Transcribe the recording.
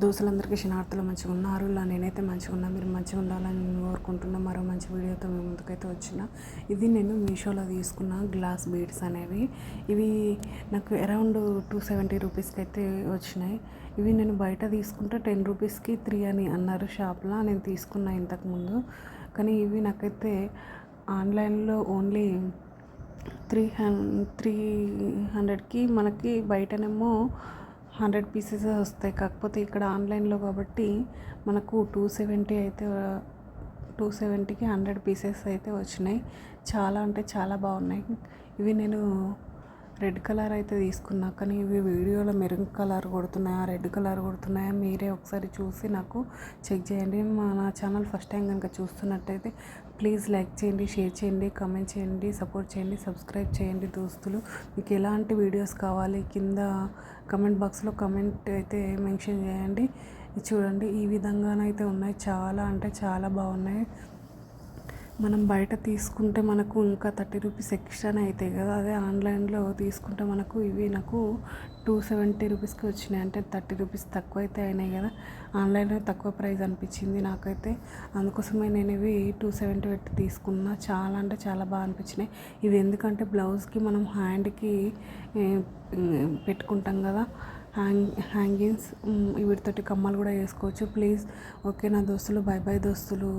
దోస్తులందరికీ క్షణార్థులు మంచిగా ఉన్నారు. ఇలా నేనైతే మంచిగా ఉన్నా మీరు మంచిగా ఉండాలని నేను కోరుకుంటున్నా. మరో మంచి వీడియోతో మీ ముందుకైతే వచ్చిన. ఇది నేను మీషోలో తీసుకున్న గ్లాస్ బీడ్స్ అనేవి. ఇవి నాకు అరౌండ్ టూ సెవెంటీ రూపీస్కి అయితే వచ్చినాయి. ఇవి నేను బయట తీసుకుంటే టెన్ రూపీస్కి త్రీ అని అన్నారు షాప్లో. నేను తీసుకున్నా ఇంతకుముందు. కానీ ఇవి నాకైతే ఆన్లైన్లో ఓన్లీ త్రీ హన్ త్రీ హండ్రెడ్కి మనకి బయటనేమో హండ్రెడ్ పీసెస్ వస్తాయి. కాకపోతే ఇక్కడ ఆన్లైన్లో కాబట్టి మనకు టూ సెవెంటీ అయితే టూ సెవెంటీకి హండ్రెడ్ పీసెస్ అయితే వచ్చినాయి. చాలా అంటే చాలా బాగున్నాయి. ఇవి నేను రెడ్ కలర్ అయితే తీసుకున్నా కానీ ఇవి వీడియోలో మెరూన్ కలర్ కొడుతున్నాయా రెడ్ కలర్ కొడుతున్నాయా మీరే ఒకసారి చూసి నాకు చెక్ చేయండి. మా నా ఛానల్ ఫస్ట్ టైం కనుక చూస్తున్నట్టయితే ప్లీజ్ లైక్ చేయండి షేర్ చేయండి కమెంట్ చేయండి సపోర్ట్ చేయండి సబ్స్క్రైబ్ చేయండి దోస్తులు. మీకు ఎలాంటి వీడియోస్ కావాలి కింద కమెంట్ బాక్స్లో కమెంట్ అయితే మెన్షన్ చేయండి. చూడండి ఈ విధంగానైతే ఉన్నాయి. చాలా అంటే చాలా బాగున్నాయి. మనం బయట తీసుకుంటే మనకు ఇంకా థర్టీ రూపీస్ ఎక్స్ట్రానే అవుతాయి కదా. అదే ఆన్లైన్లో తీసుకుంటే మనకు ఇవి నాకు టూ సెవెంటీ రూపీస్కి వచ్చినాయి. అంటే థర్టీ రూపీస్ తక్కువ అయితే అయినాయి కదా. ఆన్లైన్లో తక్కువ ప్రైస్ అనిపించింది నాకైతే. అందుకోసమే నేను ఇవి టూ సెవెంటీ పెట్టి తీసుకున్నా. చాలా అంటే చాలా బాగా అనిపించినాయి. ఇవి ఎందుకంటే బ్లౌజ్కి మనం హ్యాండ్కి పెట్టుకుంటాం కదా. హ్యాంగ్ హ్యాంగింగ్స్ వీటితోటి కమ్మలు కూడా వేసుకోవచ్చు. ప్లీజ్ ఓకే నా దోస్తులు బై బై దోస్తులు.